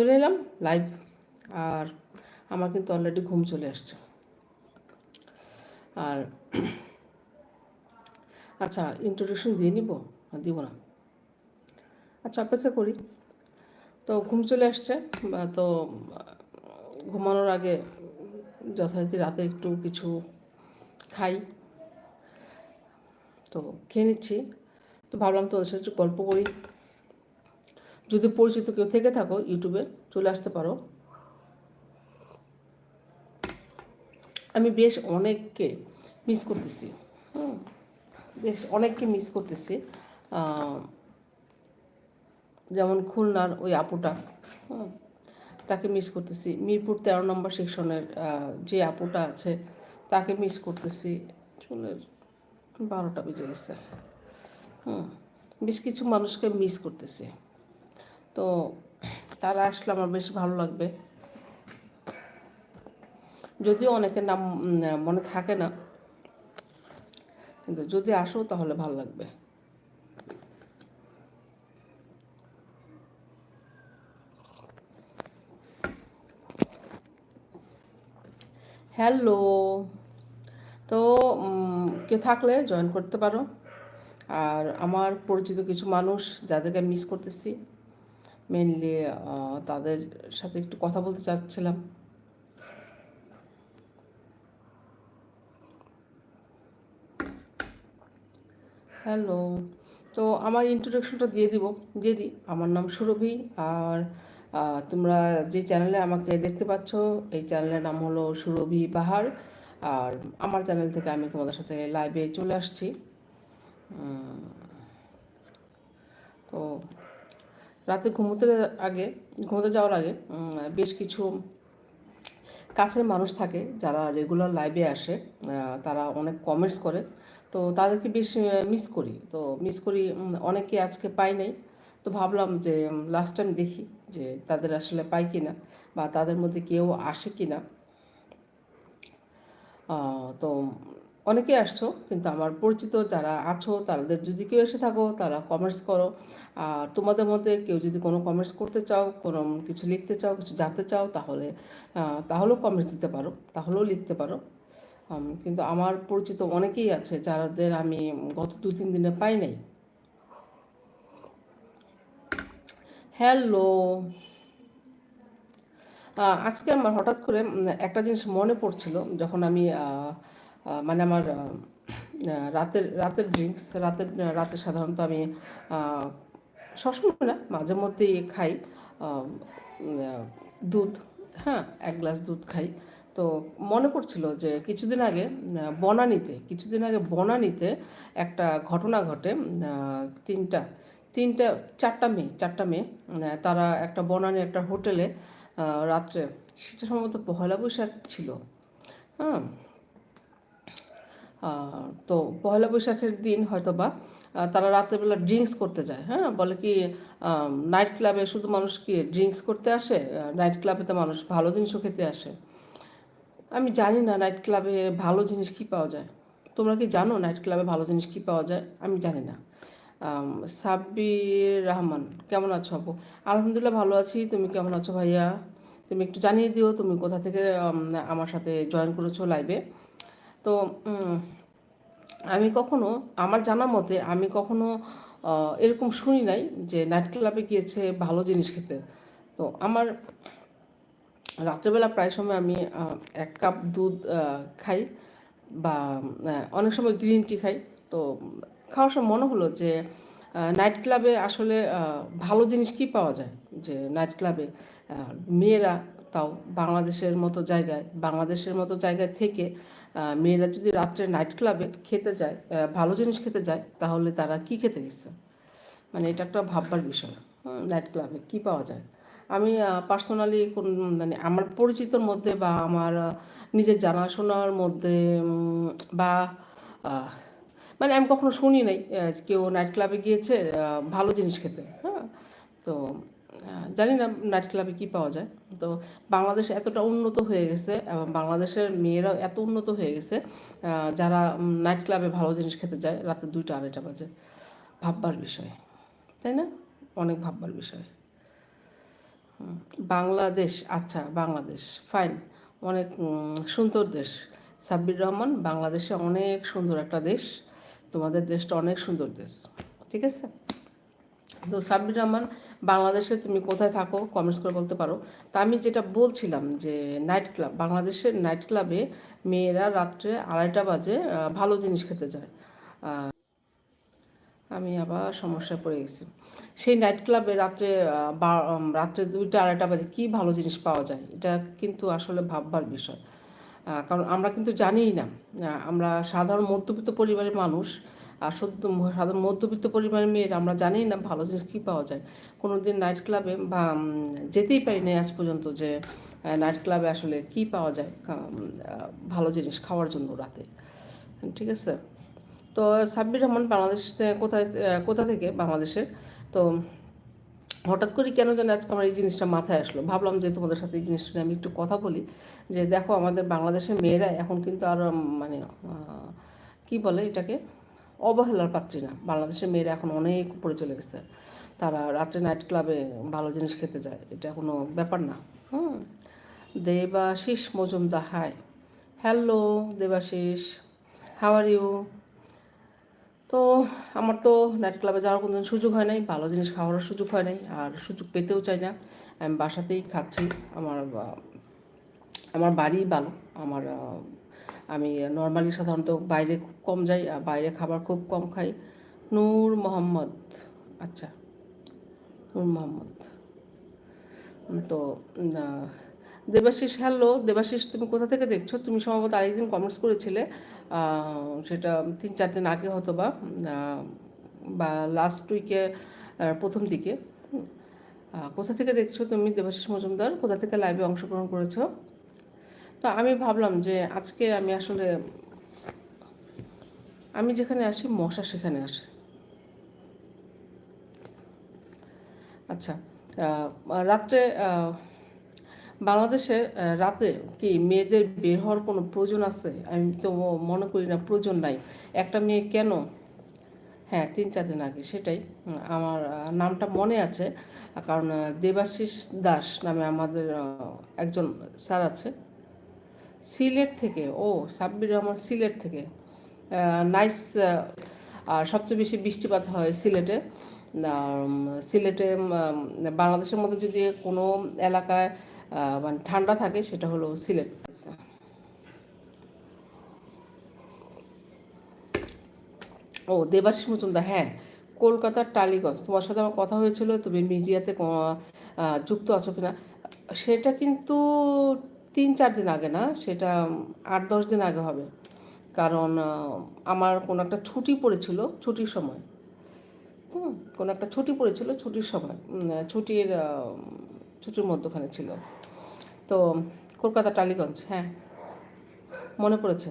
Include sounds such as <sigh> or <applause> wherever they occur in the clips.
চলে এলাম লাইভ আর আমার কিন্তু অলরেডি ঘুম চলে আসছে। আর <clears throat> আচ্ছা ইন্ট্রোডাকশন দিয়ে নিব? দিব না। আচ্ছা অপেক্ষা করি। তো ঘুম চলে আসছে তো ঘুমানোর আগে যথারীতি রাতে একটু কিছু খাই। তো খেয়ে নিচ্ছি। তো ভাবলাম তোদের সাথে একটু গল্প করি। যদি পরিচিত কেউ থেকে থাকো ইউটিউবে, চলে আসতে পারো। আমি বেশ অনেককে মিস করতেছি, হুম, বেশ অনেককে মিস করতেছি যেমন খুলনার ওই আপুটা তাকে মিস করতেছি। মিরপুর তেরো নম্বর সেকশনের যে আপুটা আছে, তাকে মিস করতেছি। চলে বারোটা বেজে গেছে, হুম, বেশ কিছু মানুষকে মিস করতেছি। তো তারা আসলে আমার বেশ ভালো লাগবে। যদিও অনেকের নাম মনে থাকে না। কিন্তু যদি আসো তাহলে ভালো লাগবে। হ্যালো। তো কেউ থাকলে জয়েন করতে পারো। আর আমার পরিচিত কিছু মানুষ যাদেরকে মিস করতেছি মেনলি তাদের সাথে একটু কথা বলতে চাচ্ছিলাম। হ্যালো তো আমার ইন্ট্রোডাকশনটা দিয়ে দিব, দিয়ে দিই। আমার নাম সুরভি আর তোমরা যে চ্যানেলে আমাকে দেখতে পাচ্ছ, এই চ্যানেলের নাম হলো সুরভি পাহাড়। আর আমার চ্যানেল থেকে আমি তোমাদের সাথে লাইভে চলে আসছি। তো রাতে ঘুমোতে আগে, ঘুমোতে যাওয়ার আগে বেশ কিছু কাছের মানুষ থাকে যারা রেগুলার লাইভে আসে তারা অনেক কমেন্টস করে। তো তাদেরকে বেশ মিস করি। তো মিস করি অনেকে আজকে পাই নাই। তো ভাবলাম যে লাস্ট টাইম দেখি যে তাদের আসলে পাই কি না বা তাদের মধ্যে কেউ আসে কি না তো অনেকে আসছো, কিন্তু আমার পরিচিত যারা আছো, তাদের যদি কেউ এসে থাকো, তারা কমেন্টস করো। আর তোমাদের মধ্যে কেউ যদি কোনো কমেন্টস করতে চাও, কোনো কিছু লিখতে চাও, কিছু জানতে চাও, তাহলে তাহলেও কমেন্টস দিতে পারো, তাহলেও লিখতে পারো। কিন্তু আমার পরিচিত অনেকেই আছে যাদের আমি গত দু তিন দিনে পাই নাই। হ্যালো আজকে আমার হঠাৎ করে একটা জিনিস মনে পড়ছিল, যখন আমি মানে আমার রাতের রাতের ড্রিঙ্কস রাতের রাতে সাধারণত আমি সবসময় না, মাঝে মধ্যেই খাই দুধ হ্যাঁ এক গ্লাস দুধ খাই। তো মনে পড়ছিল যে কিছুদিন আগে বনানীতে, কিছুদিন আগে বনানীতে একটা ঘটনা ঘটে তিনটা তিনটা, চারটা মেয়ে চারটা মেয়ে তারা একটা বনানী একটা হোটেলে রাত্রে, সেটা সম্ভবত পয়লা বৈশাখ ছিল হ্যাঁ তো পয়লা বৈশাখের দিন হয়তো বা তারা রাত্রেবেলা ড্রিঙ্কস করতে যায় হ্যাঁ? বলে কি নাইট ক্লাবে শুধু মানুষ কি ড্রিঙ্কস করতে আসে? নাইট ক্লাবে তো মানুষ ভালো জিনিসও খেতে আসে। আমি জানি না নাইট ক্লাবে ভালো জিনিস কী পাওয়া যায়। তোমরা কি জানো নাইট ক্লাবে ভালো জিনিস কী পাওয়া যায়? আমি জানি না। সাব্বির রহমান, কেমন আছো আপু? আলহামদুলিল্লাহ ভালো আছি। তুমি কেমন আছো ভাইয়া? তুমি একটু জানিয়ে দিও, তুমি কোথা থেকে আমার সাথে জয়েন করেছ লাইভে তো আমি কখনো, আমার জানা মতে আমি কখনো এরকম শুনি নাই যে নাইট ক্লাবে গিয়েছে ভালো জিনিস খেতে। তো আমার রাত্রেবেলা প্রায় সময় আমি এক কাপ দুধ খাই বা অনেক সময় গ্রিন টি খাই। তো খাওয়ার সময় মনে হলো যে নাইট ক্লাবে আসলে ভালো জিনিস কি পাওয়া যায়? যে নাইট ক্লাবে মেয়েরা তাও বাংলাদেশের মতো জায়গায়, বাংলাদেশের মতো জায়গায় থেকে মেয়েরা যদি রাত্রে নাইট ক্লাবে খেতে যায় ভালো জিনিস খেতে যায়, তাহলে তারা কি খেতে গেছে? মানে এটা একটা ভাববার বিষয়। নাইট ক্লাবে কি পাওয়া যায়? আমি পার্সোনালি কোন মানে আমার পরিচিতর মধ্যে বা আমার নিজের জানাশোনার মধ্যে বা মানে আমি কখনো শুনি নাই কেউ নাইট ক্লাবে গিয়েছে ভালো জিনিস খেতে। হ্যাঁ তো জানি না নাইট ক্লাবে কী পাওয়া যায়, তো বাংলাদেশ এতটা উন্নত হয়ে গেছে এবং বাংলাদেশের মেয়েরাও এত উন্নত হয়ে গেছে যারা নাইট ক্লাবে ভালো জিনিস খেতে যায়, রাতে দুইটা আড়াইটা বাজে। ভাববার বিষয়, তাই না? অনেক ভাববার বিষয়। বাংলাদেশ আচ্ছা বাংলাদেশ ফাইন অনেক সুন্দর দেশ। সাব্বির রহমান, বাংলাদেশে অনেক সুন্দর একটা দেশ, তোমাদের দেশটা অনেক সুন্দর দেশ, ঠিক আছে? তো সাব্বির রহমান, বাংলাদেশে তুমি কোথায় থাকো কমেন্টস করে বলতে পারো। তা আমি যেটা বলছিলাম যে নাইট ক্লাব বাংলাদেশের নাইট ক্লাবে মেয়েরা রাত্রে আড়াইটা বাজে ভালো জিনিস খেতে যায়। আমি আবার সমস্যায় পড়ে গেছি। সেই নাইট ক্লাবে রাত্রে রাত্রে দুইটা আড়াইটা বাজে কী ভালো জিনিস পাওয়া যায়? এটা কিন্তু আসলে ভাববার বিষয়। কারণ আমরা কিন্তু জানিই না। আমরা সাধারণ মধ্যবিত্ত পরিবারের মানুষ। আর সদ্য সাধারণ মধ্যবিত্ত পরিবারের মেয়েরা, আমরা জানি না ভালো জিনিস কী পাওয়া যায়। কোনো দিন নাইট ক্লাবে বা যেতেই পারি না আজ পর্যন্ত যে নাইট ক্লাবে আসলে কী পাওয়া যায় ভালো জিনিস খাওয়ার জন্য রাতে। ঠিক আছে? তো সাব্বির রহমান বাংলাদেশ কোথায় কোথা থেকে? বাংলাদেশের তো হঠাৎ করে কেন যেন আজকে আমার এই জিনিসটা মাথায় আসলো। ভাবলাম যে তোমাদের সাথে এই জিনিসটা নিয়ে আমি একটু কথা বলি। যে দেখো আমাদের বাংলাদেশের মেয়েরা এখন কিন্তু আরও মানে কি বলে এটাকে? অবহেলার পাত্রী না। বাংলাদেশের মেয়েরা এখন অনেক উপরে চলে গেছে। তারা রাত্রে নাইট ক্লাবে ভালো জিনিস খেতে যায়। এটা কোনো ব্যাপার না। হুম। Debashis Majumdar hi hello Debashis. How are you তো আমার তো নাইট ক্লাবে যাওয়ার কোনো সুযোগ হয় নাই। ভালো জিনিস খাওয়ার সুযোগ হয় নাই। আর সুযোগ পেতেও চাই না। আমি বাসাতেই খাচ্ছি। আমার আমার বাড়ি ভালো। আমার আমি নর্মালি সাধারণত বাইরে খুব কম যাই, আর বাইরে খাবার খুব কম খাই। নূর মোহাম্মদ। আচ্ছা নূর মোহাম্মদ। তো দেবাশিস হ্যালো দেবাশিস, তুমি কোথা থেকে দেখছ? তুমি সম্ভবত আরেকদিন কমেন্টস করেছিলে। সেটা তিন, চার দিন আগে হয়তো বা বা লাস্ট উইকে প্রথম দিকে। কোথা থেকে দেখছ তুমি দেবাশিস মজুমদার? কোথা থেকে লাইভে অংশগ্রহণ করেছ? তো আমি ভাবলাম যে আজকে আমি আসলে, আমি যেখানে আসি, মশা সেখানে আসে। আচ্ছা রাত্রে বাংলাদেশে রাতে কি মেয়েদের বের হওয়ার কোনো প্রয়োজন আছে? আমি তো মনে করি না, প্রয়োজন নাই। একটা মেয়ে কেন? হ্যাঁ তিন চার দিন আগে, সেটাই। আমার নামটা মনে আছে। কারণ দেবাশিস দাস নামে আমাদের একজন স্যার আছে। সিলেট থেকে, ও, সাব্বির রহমান সিলেট থেকে। নাইস আর সবচেয়ে বেশি বৃষ্টিপাত হয় সিলেটে। সিলেটে বাংলাদেশের মধ্যে যদি কোনো এলাকায় মানে ঠান্ডা থাকে, সেটা হলো সিলেট। ও, দেবাশিস মজুমদার হ্যাঁ কলকাতার টালিগঞ্জ। তোমার সাথে আমার কথা হয়েছিল, তুমি মিডিয়াতে যুক্ত আছো কিনা। সেটা কিন্তু তিন চার দিন আগে না, সেটা আট দশ দিন আগে হবে। কারণ আমার কোনো একটা ছুটি পড়েছিল ছুটির সময়। হুম, কোনো একটা ছুটি পড়েছিল ছুটির সময়। ছুটির ছুটির মধ্যখানে ছিল। তো কলকাতা টালিগঞ্জ হ্যাঁ মনে পড়েছে।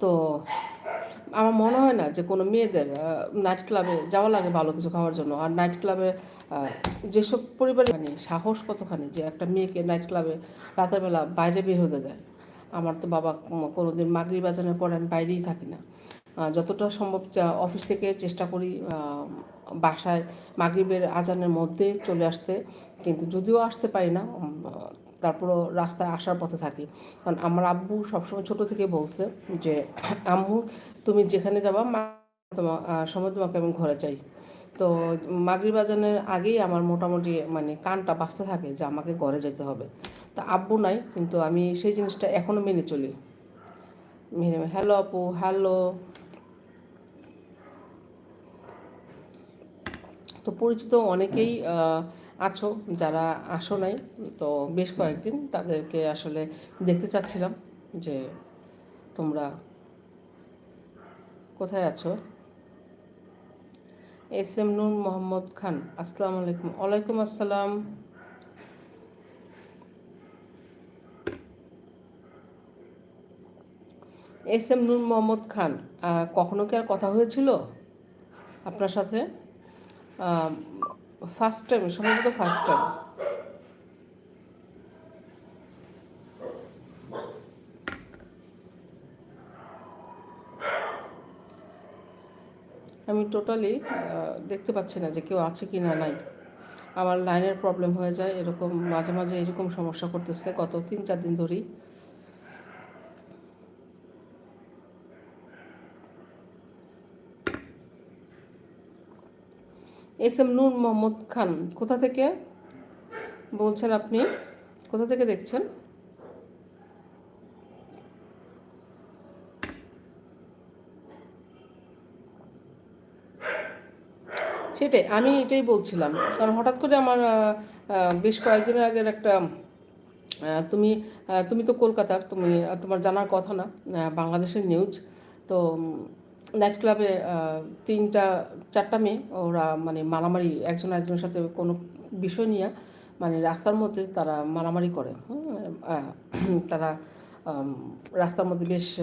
তো আমার মনে হয় না যে কোনো মেয়েদের নাইট ক্লাবে যাওয়া লাগে ভালো কিছু খাওয়ার জন্য। আর নাইট ক্লাবে যেসব পরিবারে মানে সাহস কতখানি যে একটা মেয়েকে নাইট ক্লাবে রাতের বেলা বাইরে বের হতে দেয়? আমার তো বাবা কোনো দিন মাগরি বাজানোর পরে আমি বাইরেই থাকি না। যতটা সম্ভব অফিস থেকে চেষ্টা করি বাসায় মাগরিবের আজানের মধ্যে চলে আসতে। কিন্তু যদিও আসতে পারি না তারপরও রাস্তায় আসার পথে থাকি। কারণ আমার আব্বু সবসময় ছোট থেকে বলছে যে, আম্মু, তুমি যেখানে যাবা, মা তোমার সময় তোমাকে আমি ঘরে চাই। তো মাগরি আজানের আগেই আমার মোটামুটি মানে কানটা বাঁচতে থাকে যে, আমাকে ঘরে যেতে হবে। তা আব্বু নাই, কিন্তু আমি সেই জিনিসটা এখনও মেনে চলি। হ্যালো আপু, হ্যালো। তো পরিচিত অনেকেই আছো, যারা আসো নাই, তো বেশ কয়েকদিন তাদেরকে আসলে দেখতে চাচ্ছিলাম যে তোমরা কোথায় আছো। এস এম নুর মোহাম্মদ খান, আসসালামু আলাইকুম। ওয়ালাইকুম আসসালাম। এস এম নুর মোহাম্মদ খান কখনো কি আর কথা হয়েছিল আপনার সাথে? ফার্স্ট টাইম সম্ভবত ফার্স্ট টাইম আমি টোটালি দেখতে পাচ্ছি না যে কেউ আছে কি না নাই। আমার লাইনের প্রবলেম হয়ে যায়, এরকম মাঝে মাঝে এরকম সমস্যা করতেছে। গত তিন চার দিন ধরেই এস এম নূর মোহাম্মদ খান, কোথা থেকে বলছেন আপনি? কোথা থেকে দেখছেন? সেটাই, আমি এটাই বলছিলাম। কারণ হঠাৎ করে আমার বেশ কয়েকদিনের আগের একটা তুমি তুমি তো কলকাতার, তুমি, তোমার জানার কথা না বাংলাদেশের নিউজ তো নাইট ক্লাবে তিনটা, চারটা মেয়ে, ওরা মানে মারামারি, একজন একজনের সাথে কোনো বিষয় নিয়ে মানে রাস্তার মধ্যে তারা মারামারি করে। <clears throat> তারা রাস্তার মধ্যে বেশ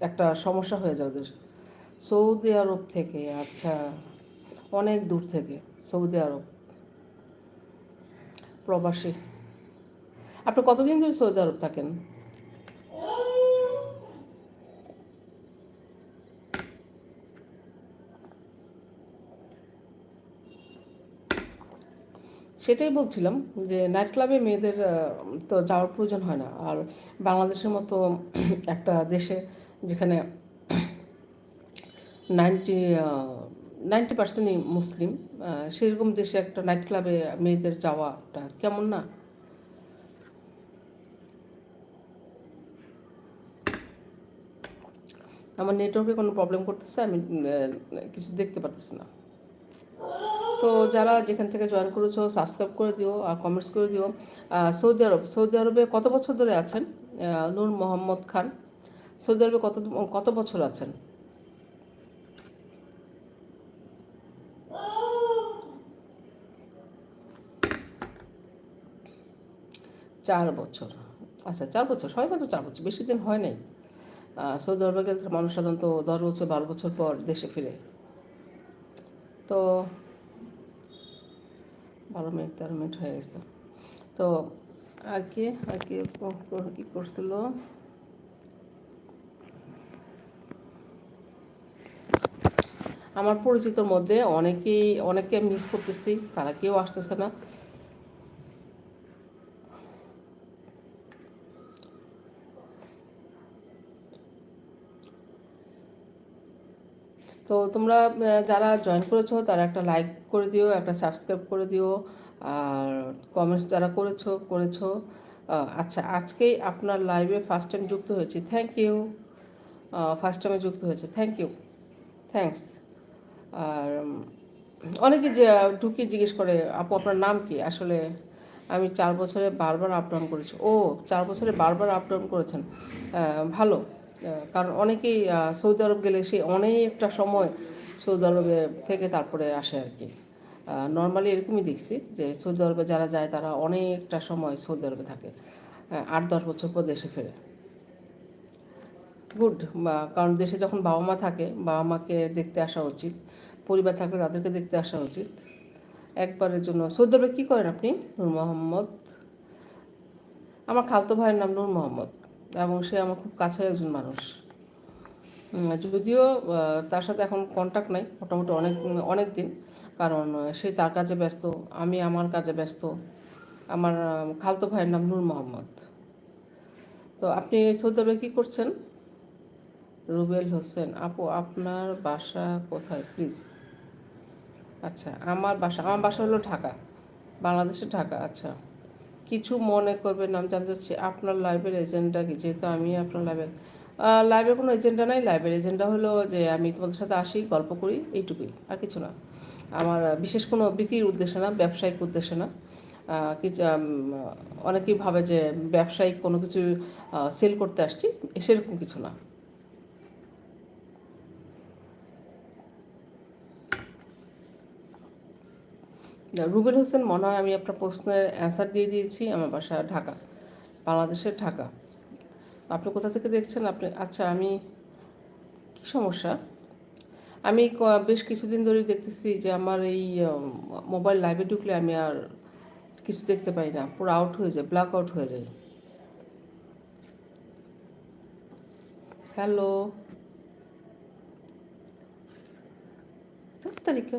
একটা সমস্যা হয়ে যায় ওদের। সৌদি আরব থেকে আচ্ছা অনেক দূর থেকে, সৌদি আরব। প্রবাসী। আপনি কতদিন ধরে সৌদি আরব থাকেন? সেটাই বলছিলাম যে নাইট ক্লাবে মেয়েদের তো যাওয়ার প্রয়োজন হয় না। আর বাংলাদেশের মতো <clears throat> একটা দেশে যেখানে নাইনটি নাইনটি পার্সেন্টই মুসলিম সেরকম দেশে একটা নাইট ক্লাবে মেয়েদের যাওয়াটা কেমন না? আমার নেটওয়ার্কে কোনো প্রবলেম করতেছে, আমি কিছু দেখতে পারতেছি না। তো যারা যেখান থেকে জয়েন করেছ সাবস্ক্রাইব করে দিও আর কমেন্টস করে দিও। সৌদি আরব, সৌদি আরবে কত বছর ধরে আছেন? নূর মোহাম্মদ খান। সৌদি আরবে কত কত বছর আছেন? চার বছর। আচ্ছা চার বছর? সবাই মাত্র চার বছর, বেশি দিন হয় নাই। সৌদি আরবে গেলে মানুষ সাধারণত দশ বছর, বারো বছর পর দেশে ফিরে। তো বারো মিনিট তেরো মিনিট হয়ে গেছে। তো আর কি আর কি ই করছিল? আমার পরিচিতর মধ্যে অনেকেই অনেকে মিস করতেছি, তারা কেউ আসতেছে না। তো তোমরা যারা জয়েন করেছ, তারা একটা লাইক করে দিও, একটা সাবস্ক্রাইব করে দিও, আর কমেন্টস যারা করেছ করেছ। আচ্ছা আজকেই আপনার লাইভে ফার্স্ট টাইম যুক্ত হয়েছি। থ্যাংক ইউ ফার্স্ট টাইমে যুক্ত হয়েছে। থ্যাংক ইউ থ্যাংকস আর অনেকে যে, ঢুকে জিজ্ঞেস করে, আপু, আপনার নাম কি? আসলে আমি চার বছরে বারবার আপ ডাউন করেছি। ও, চার বছরে বারবার আপ ডাউন করেছেন। ভালো। কারণ অনেকেই সৌদি আরব গেলে সে অনেকটা সময় সৌদি আরবে থেকে তারপরে আসে আর কি। নর্মালি এরকমই দেখছি যে সৌদি আরবে যারা যায় তারা অনেকটা সময় সৌদি আরবে থাকে। আট দশ বছর পর দেশে ফেরে। গুড কারণ দেশে যখন বাবা মা থাকে, বাবা মাকে দেখতে আসা উচিত, পরিবার থাকলে তাদেরকে দেখতে আসা উচিত। একবারের জন্য, সৌদি আরবে কী করেন আপনি? নূর মোহাম্মদ? আমার খালতো ভাইয়ের নাম নূর মোহাম্মদ। এবং সে আমার খুব কাছের একজন মানুষ। যদিও তার সাথে এখন কন্ট্যাক্ট নাই, মোটামুটি অনেক অনেক দিন। কারণ সে তার কাজে ব্যস্ত, আমি আমার কাজে ব্যস্ত। আমার খালতো ভাইয়ের নাম নূর মোহাম্মদ। তো আপনি সৌদি আরবে কী করছেন? রুবেল হোসেন, আপু, আপনার বাসা কোথায়? প্লিজ আচ্ছা আমার বাসা আমার বাসা হলো ঢাকা বাংলাদেশে ঢাকা আচ্ছা। কিছু মনে করবেন আমি জানতে চাচ্ছি, আপনার লাইভের এজেন্ডা কি? যেহেতু আমি আপনার লাইভের লাইভে কোনো এজেন্ডা নাই। লাইভের এজেন্ডা হলো যে আমি তোমাদের সাথে আসি, গল্প করি, এইটুকুই, আর কিছু না। আমার বিশেষ কোনো বিক্রির উদ্দেশ্যে না, ব্যবসায়িক উদ্দেশ্যে না। কিছু অনেকেই ভাবে যে ব্যবসায়িক কোনো কিছু সেল করতে আসছি, সেরকম কিছু না। রুবেল হোসেন মনে হয় আমি আপনার প্রশ্নের অ্যান্সার দিয়ে দিয়েছি, আমার বাসা ঢাকা, বাংলাদেশের ঢাকা। আপনি কোথা থেকে দেখছেন? আপনি আচ্ছা আমি, কী সমস্যা? আমি বেশ কিছুদিন ধরেই দেখতেছি যে আমার এই মোবাইল লাইভে ঢুকলে আমি আর কিছু দেখতে পাই না, পুরো আউট হয়ে যায় ব্ল্যাক আউট হয়ে যায়। হ্যালো তারিখে